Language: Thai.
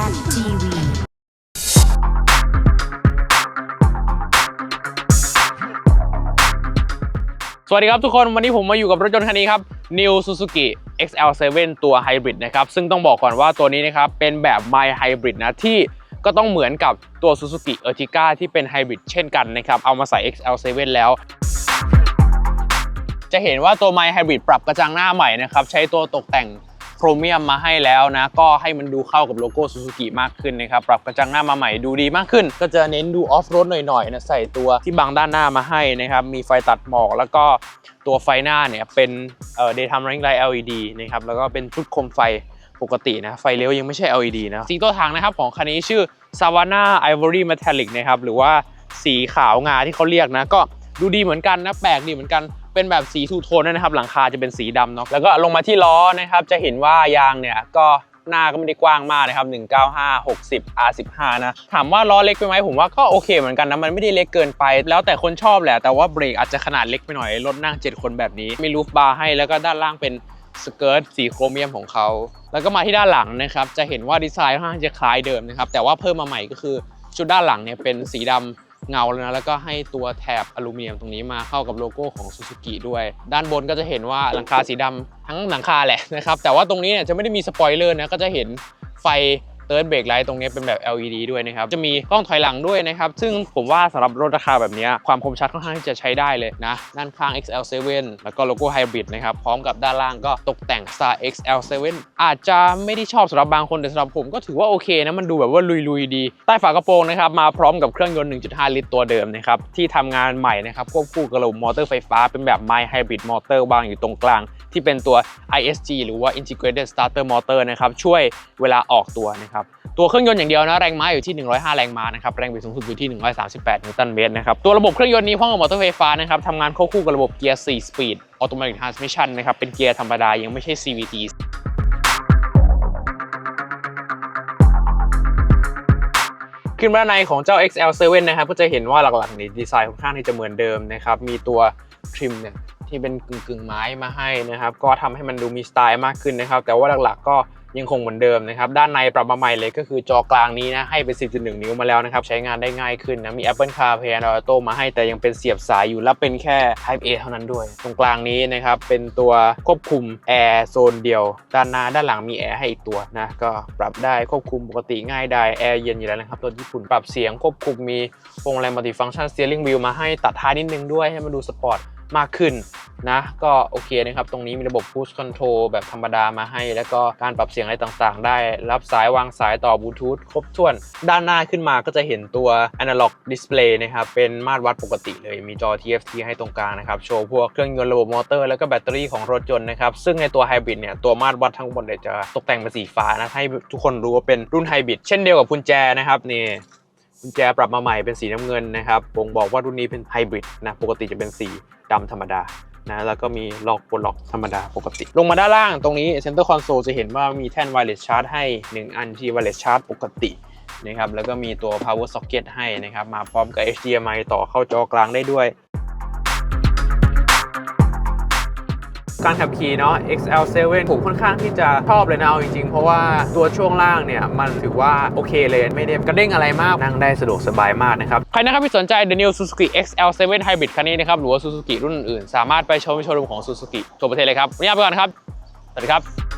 Zen TV สวัสดีครับทุกคนวันนี้ผมมาอยู่กับรถยนต์คันนี้ครับ New Suzuki XL7 ตัว Hybrid นะครับ ซึ่งต้องบอกก่อนว่าตัวนี้นะครับ เป็นแบบ My Hybrid นะ ที่ก็ต้องเหมือนกับตัว Suzuki Ertiga ที่เป็น Hybrid เช่นกันนะครับ เอามาใส่ XL7 แล้ว จะเห็นว่าตัว My Hybrid ปรับกระจังหน้าใหม่นะครับ ใช้ตัวตกแต่ง โครเมียมมาให้แล้วนะ ก็ให้มันดูเข้ากับโลโก้ Suzuki มากขึ้นนะครับปรับกระจังหน้ามาใหม่ดูดีมากขึ้น ก็จะเน้นดูออฟโรดหน่อยๆนะใส่ตัวที่บังด้านหน้ามาให้นะครับมีไฟตัดหมอกแล้วก็ตัวไฟหน้าเนี่ยเป็นเอ่อ daytime running light LED นะครับแล้วก็เป็นชุดคมไฟปกตินะไฟเลี้ยวยังไม่ใช่ LED นะสีตัวถังนะครับของคันนี้ชื่อ Savannah Ivory Metallic นะครับหรือว่าสีขาวงาที่เขาเรียกนะ ก็ดูดีเหมือนกันนะแปลกดีเหมือนกันเป็นแบบสีทูโทนนะครับ หลังคาจะเป็นสีดำเนาะแล้วก็ลงมาที่ล้อนะครับจะเห็นว่ายางเนี่ยก็หน้าก็ไม่ได้กว้างมากนะครับ 195 60 R15 นะ ถามว่าล้อเล็กไปไหมผมว่าก็โอเคเหมือนกันนะ มันไม่ได้เล็กเกินไป แล้วแต่คนชอบแหละ แต่ว่าเบรกอาจจะขนาดเล็กไปหน่อย รถนั่ง 7 คนแบบนี้ มีลูฟบาร์ให้ แล้วก็ด้านล่างเป็นสเกิร์ตสีโครเมียมของเขา แล้วก็มาที่ด้านหลังนะครับ จะเห็นว่าดีไซน์ค่อนข้างจะคล้ายเดิมนะครับ แต่ว่าเพิ่มมาใหม่ก็คือชุดด้านหลังเนี่ยเป็นสีดำ เงาแล้วนะแล้วก็ให้ตัวแถบอลูมิเนียมตรงนี้มาเข้ากับโลโก้ของ Suzuki ด้วย ด้านบนก็จะเห็นว่าหลังคาสีดำทั้งหลังคาแหละนะครับแต่ว่าตรงนี้เนี่ยจะไม่ได้มีสปอยเลอร์นะก็จะเห็นไฟ เติร์ดเบรกไลท์ตรงนี้เป็นแบบ LED ด้วยนะครับ จะมีกล้องถอยหลังด้วยนะครับ ซึ่งผมว่าสำหรับรถราคาแบบนี้ความคมชัดค่อนข้างที่จะใช้ได้เลยนะ ด้านข้าง XL7 แล้วก็โลโก้ Hybrid นะครับ พร้อมกับด้านล่างก็ตกแต่ง Star XL7 อาจจะไม่ได้ชอบสำหรับบางคนแต่สำหรับผมก็ถือว่าโอเคนะมันดูแบบว่าลุยๆดี ใต้ฝากระโปรงนะครับมาพร้อมกับเครื่องยนต์ 1.5 ลิตรตัวเดิมนะครับที่ทำงานใหม่นะครับควบคู่กับระบบมอเตอร์ไฟฟ้าเป็นแบบ My Hybrid Motor วางอยู่ตรงกลางที่เป็นตัว ISG หรือว่า Integrated Starter Motor นะครับช่วยเวลาออกตัวนะครับ ตัวเครื่องยนต์อย่างเดียวนะแรงม้าอยู่ที่ 105 แรงม้านะครับแรงบิดสูงสุดอยู่ที่ 138 นิวตันเมตรนะครับตัวระบบเครื่องยนต์นี้พร้อมกับมอเตอร์ไฟฟ้านะครับทำงานควบคู่กับระบบเกียร์4 speed automatic transmission นะครับเป็นเกียร์ธรรมดายังไม่ใช่ CVT ขึ้นมาด้านในของเจ้า XL7 นะครับก็จะเห็นว่าหลักๆนี่ดีไซน์ค่อนข้างที่จะเหมือนเดิมนะครับมีตัวทริมเนี่ยที่เป็นกึ่งกึ่งๆไม้มาให้นะครับก็ทำให้มันดูมีสไตล์มากขึ้นนะครับแต่ว่าหลักๆก็ ยังคงเหมือนเดิมนะครับ ด้านในปรับมาใหม่เลยก็คือจอกลางนี้นะ ให้เป็น 10.1 นิ้วมาแล้วนะครับ ใช้งานได้ง่ายขึ้นนะ มี Apple CarPlay Android Auto มาให้แต่ยังเป็นเสียบสายอยู่และเป็นแค่ Type A เท่านั้นด้วย ตรงกลางนี้นะครับ เป็นตัวควบคุมแอร์โซนเดียว ด้านหน้าด้านหลังมีแอร์ให้อีกตัวนะ ก็ปรับได้ควบคุมปกติง่ายได้แอร์เย็นอยู่แล้วนะครับตัวญี่ปุ่นปรับเสียงควบคุมมีพวงมาลัยมัลติฟังก์ชัน steering wheel มาให้ตัดท้ายนิดนึงด้วยให้มันดูสปอร์ต มากขึ้นนะก็โอเคนะครับ ตรงนี้มีระบบ push control แบบธรรมดามาให้ แล้วก็การปรับเสียงอะไรต่างๆ ได้ รับสายวางสายต่อบลูทูธครบถ้วน ด้านหน้าขึ้นมาก็จะเห็นตัว analog display นะครับ เป็นมาตรวัดปกติเลย มีจอ TFT ให้ตรงกลางนะครับ โชว์พวกเครื่องยนต์ระบบมอเตอร์ แล้วก็แบตเตอรี่ของรถยนต์นะครับ ซึ่งในตัว Hybrid เนี่ย ตัวมาตรวัดทั้งหมดเนี่ยจะตกแต่งเป็นสีฟ้านะ ให้ทุกคนรู้ว่าเป็นรุ่น Hybrid เช่นเดียวกับกุญแจนะครับนี่ กุญแจปรับมาใหม่เป็นสีน้ำเงินนะครับบ่งบอกว่ารุ่นนี้เป็นไฮบริดนะปกติจะเป็นสีดำธรรมดานะแล้วก็มีล็อกบนล็อกธรรมดาปกติ ลงมาด้านล่างตรงนี้เซ็นเตอร์คอนโซลจะเห็นว่ามีแท่นไวเลสชาร์จให้ 1 อันที่ไวเลสชาร์จปกตินะครับแล้วก็มีตัว Power Socket ให้นะครับมาพร้อมกับ HDMI ต่อเข้าจอกลางได้ด้วย การขับขี่เนาะ XL7 ผมค่อนข้างที่จะชอบเลยนะเอาจริงๆ เพราะว่าตัวช่วงล่างเนี่ย มันถือว่าโอเคเลยไม่ได้กระเด้งอะไรมาก นั่งได้สะดวกสบายมากนะครับ ใครนะครับที่สนใจ The New Suzuki XL7 Hybrid คันนี้นะครับ หรือว่า Suzuki รุ่นอื่น สามารถไปชมโชว์รูมของ Suzuki ทั่วประเทศเลยครับวันนี้ลาไปก่อนครับ สวัสดีครับ